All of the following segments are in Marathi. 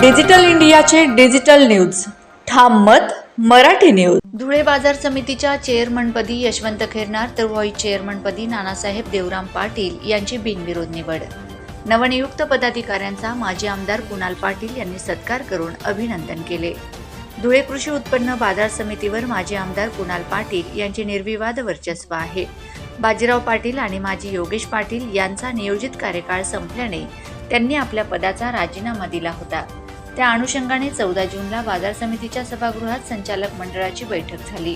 डिजिटल इंडियाचे डिजिटल न्यूज. ठाम मत मराठी न्यूज. धुळे बाजार समितीच्या चेअरमनपदी यशवंत खेरनार तर व्हाईस चेअरमनपदी नानासाहेब देवराम पाटील यांची बिनविरोध निवड. नवनियुक्त पदाधिकाऱ्यांचा माजी आमदार कुणाल पाटील यांनी सत्कार करून अभिनंदन केले. धुळे कृषी उत्पन्न बाजार समितीवर माजी आमदार कुणाल पाटील यांचे निर्विवाद वर्चस्व आहे. बाजीराव पाटील आणि माजी योगेश पाटील यांचा नियोजित कार्यकाळ संपल्याने त्यांनी आपल्या पदाचा राजीनामा दिला होता. त्या अनुषंगाने चौदा जूनला बाजार समितीच्या सभागृहात संचालक मंडळाची बैठक झाली.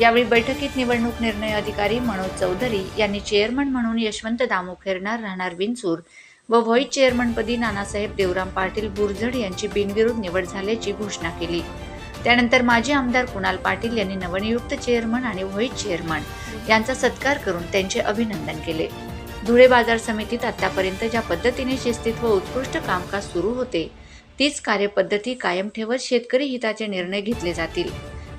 यावेळी बैठकीत निवडणूक निर्णय अधिकारी मनोज चौधरी यांनी चेअरमन म्हणून यशवंत दामू राहणार विंचूर व व्हाईस चेअरमनपदी नानासाहेब देवराम पाटील बुरझड यांची बिनविरोध निवड झाल्याची घोषणा केली. त्यानंतर माजी आमदार कुणाल पाटील यांनी नवनियुक्त चेअरमन आणि व्हाईस चेअरमन यांचा सत्कार करून त्यांचे अभिनंदन केले. धुळे बाजार समितीत आतापर्यंत ज्या पद्धतीने शिस्तीत व उत्कृष्ट कामकाज सुरू होते तीच कार्यपद्धती कायम ठेवत शेतकरी हिताचे निर्णय घेतले जातील.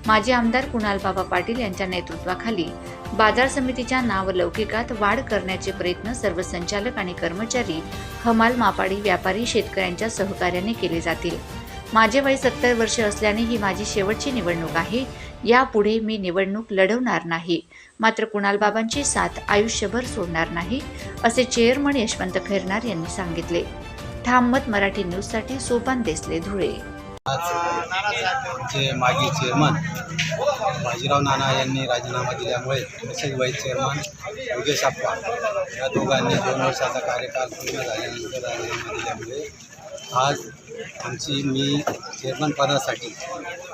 माजी आमदार कुणाल बाबा पाटील यांच्या नेतृत्वाखाली बाजार समितीच्या नावलौकिकात वाढ करण्याचे प्रयत्न सर्व संचालक आणि कर्मचारी हमाल मापाडी व्यापारी शेतकऱ्यांच्या सहकार्याने केले जातील. माझे वय सत्तर वर्ष असल्याने ही माझी शेवटची निवडणूक आहे. यापुढे मी निवडणूक लढवणार नाही. मात्र कुणालबाबांची साथ आयुष्यभर सोडणार नाही असे चेअरमन यशवंत खैरनार यांनी सांगितले. ठाम मत मराठी न्यूजसाठी सोपान देसले धुळे. आमचे माजी चेअरमन बाजीराव नाना यांनी राजीनामा दिल्यामुळे तसेच वाईस चेअरमन योगेश आप्पा या दोघांनी दोन वर्षाचा कार्यकाल पूर्ण झाल्यानंतर राजीनामा दिल्यामुळे आज आमची मी चेअरमन पदासाठी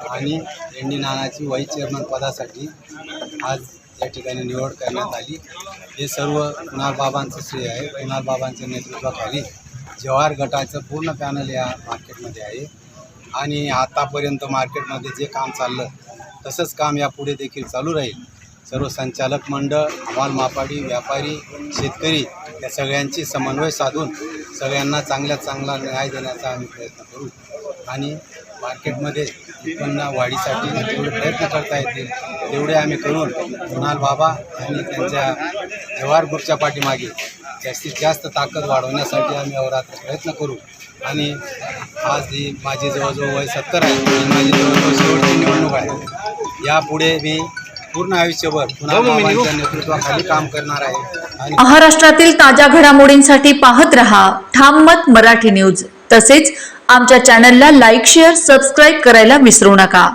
आणि एन डी नानाची वाईस चेअरमन पदासाठी आज या ठिकाणी निवड करण्यात आली. हे सर्व कुणाल बाबांचं श्रेय आहे. कुणाल बाबांच्या नेतृत्वाखाली जवाहर गटाचं पूर्ण पॅनल या मार्केटमध्ये आहे. आणि आतापर्यंत मार्केटमध्ये जे काम चाललं तसंच काम यापुढे देखील चालू राहील. सर्व संचालक मंडळ हवाल मापाडी व्यापारी शेतकरी या सगळ्यांची समन्वय साधून सगळ्यांना चांगल्यात चांगला न्याय देण्याचा आम्ही प्रयत्न करू. आणि मार्केटमध्ये उत्पन्न वाढीसाठी जेवढे प्रयत्न करता येतील तेवढे आम्ही करून कुणाल बाबा आणि त्यांच्या जवाहर ग्रुपच्या पाठीमागे जास्तीत जास्त ताकद वाढवण्यासाठी आम्ही अवरात्र प्रयत्न करू. आणि आज ही माझी जवळजवळ वय सत्तर आहे ही माझी जवळजवळ शेवटची निवडणूक आहे. यापुढे मी पूर्ण आयुष्यभर कुणाल बाबांच्या नेतृत्वाखाली काम करणार आहे आणि महाराष्ट्रातील ताज्या घडामोडींसाठी पाहत रहा ठाम मत मराठी न्यूज. तसेच आमच्या चॅनलला लाईक शेअर सबस्क्राईब करायला विसरू नका.